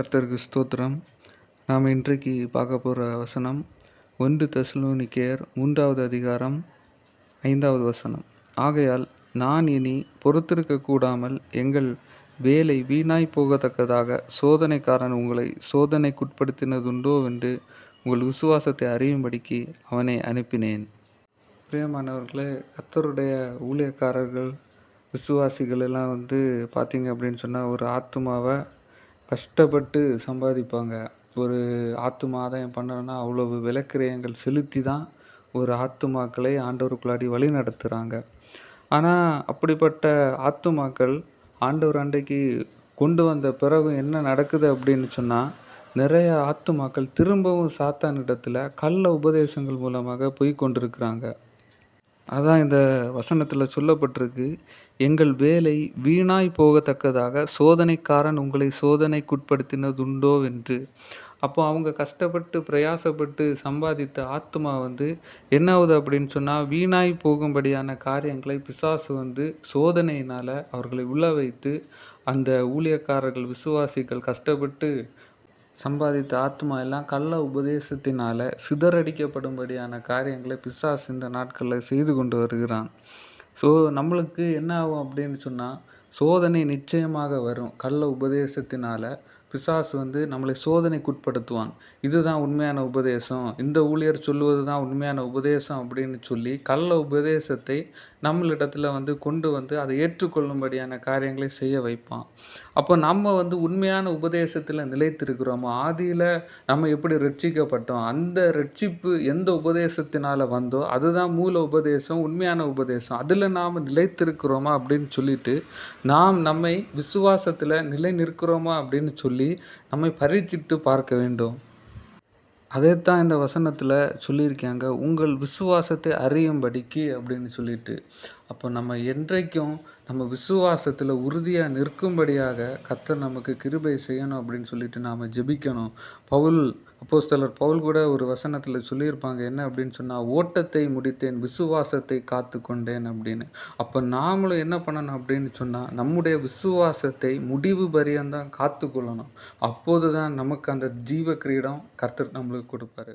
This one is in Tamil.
கர்த்தருக்கு ஸ்தோத்திரம். நாம் இன்றைக்கு பார்க்க போகிற வசனம் ஒன்று தெசலோனிக்கேயர் மூன்றாவது அதிகாரம் ஐந்தாவது வசனம். ஆகையால் நான் இனி பொறுத்திருக்க கூடாமல் எங்கள் வேலை வீணாய் போகத்தக்கதாக சோதனைக்காரன் உங்களை சோதனைக்குட்படுத்தினதுண்டோ என்று உங்கள் விசுவாசத்தை அறியும்படிக்கு அவனை அனுப்பினேன். பிரியமானவர்களே கர்த்தருடைய ஊழியக்காரர்கள் விசுவாசிகள் எல்லாம் வந்து பார்த்தீங்க அப்படின்னு சொன்னால் ஒரு ஆத்மாவை கஷ்டப்பட்டு சம்பாதிப்பாங்க. ஒரு ஆத்தும ஆதாயம் பண்ணணும்னா அவ்வளவு விலக்கிரயங்கள் செலுத்தி தான் ஒரு ஆத்துமாக்களை ஆண்டவருக்குள்ளாடி வழி நடத்துகிறாங்க ஆனால் அப்படிப்பட்ட ஆத்துமாக்கள் ஆண்டவர் அன்றைக்கு கொண்டு வந்த பிறகு என்ன நடக்குது அப்படின்னு சொன்னால் நிறைய ஆத்துமாக்கள் திரும்பவும் சாத்தானிடத்தில் கள்ள உபதேசங்கள் மூலமாக போய் கொண்டிருக்கிறாங்க. அதான் இந்த வசனத்தில் சொல்லப்பட்டிருக்கு. எங்கள் வேலை வீணாய் போகத்தக்கதாக சோதனைக்காரன் உங்களை சோதனைக்குட்படுத்தினதுண்டோ என்று அப்போ அவங்க கஷ்டப்பட்டு பிரயாசப்பட்டு சம்பாதித்த ஆத்மா வந்து என்ன ஆகுது அப்படின்னு சொன்னால் வீணாய் போகும்படியான காரியங்களை பிசாசு வந்து சோதனையினால் அவர்களை உள்ள வைத்து அந்த ஊழியக்காரர்கள் விசுவாசிகள் கஷ்டப்பட்டு சம்பாதித்த ஆத்மா எல்லாம் கள்ள உபதேசத்தினால சிதறடிக்கப்படும்படியான காரியங்களை பிசாஸ் இந்த நாட்களில் செய்து கொண்டு வருகிறான். ஸோ நம்மளுக்கு என்ன ஆகும் அப்படின்னு சொன்னால் சோதனை நிச்சயமாக வரும். கள்ள உபதேசத்தினால பிசாசு வந்து நம்மளை சோதனைக்குட்படுத்துவாங்க இதுதான் உண்மையான உபதேசம். இந்த ஊழியர் சொல்லுவது தான் உண்மையான உபதேசம் அப்படின்னு சொல்லி கள்ள உபதேசத்தை நம்மளிடத்தில் வந்து கொண்டு வந்து அதை ஏற்றுக்கொள்ளும்படியான காரியங்களை செய்ய வைப்பான். அப்போ நம்ம வந்து உண்மையான உபதேசத்தில் நிலைத்திருக்கிறோமோ ஆதியில் நம்ம எப்படி ரட்சிக்கப்பட்டோம் அந்த ரட்சிப்பு எந்த உபதேசத்தினால் வந்தோ அதுதான் மூல உபதேசம் உண்மையான உபதேசம். அதில் நாம் நிலைத்திருக்கிறோமா அப்படின்னு சொல்லிட்டு நாம் நம்மை விசுவாசத்தில் நிலை நிற்கிறோமா அப்படின்னு சொல்லி நம்மை பரீட்சித்து பார்க்க வேண்டும். அதைத்தான் இந்த வசனத்தில் சொல்லியிருக்காங்க. உங்கள் விசுவாசத்தை அறியும்படிக்கு அப்படின்னு சொல்லிட்டு. அப்போ நம்ம என்றைக்கும் நம்ம விசுவாசத்தில் உறுதியாக நிற்கும்படியாக கத்தர் நமக்கு கிருபை செய்யணும் அப்படின்னு சொல்லிட்டு நாம் ஜெபிக்கணும். பவுல் அப்போஸ்தலர் பவுல் கூட ஒரு வசனத்தில் சொல்லியிருப்பாங்க என்ன? அப்படின்னு சொன்னால் ஓட்டத்தை முடித்தேன் விசுவாசத்தை காத்து கொண்டேன் அப்படின்னு. அப்போ நாமளும் என்ன பண்ணணும் அப்படின்னு சொன்னால் நம்முடைய விசுவாசத்தை முடிவு பரியந்தான் காத்து கொள்ளணும் அப்போது தான் நமக்கு அந்த ஜீவ கிரீடம் கர்த்தர் நம்மளுக்கு கொடுப்பாரு.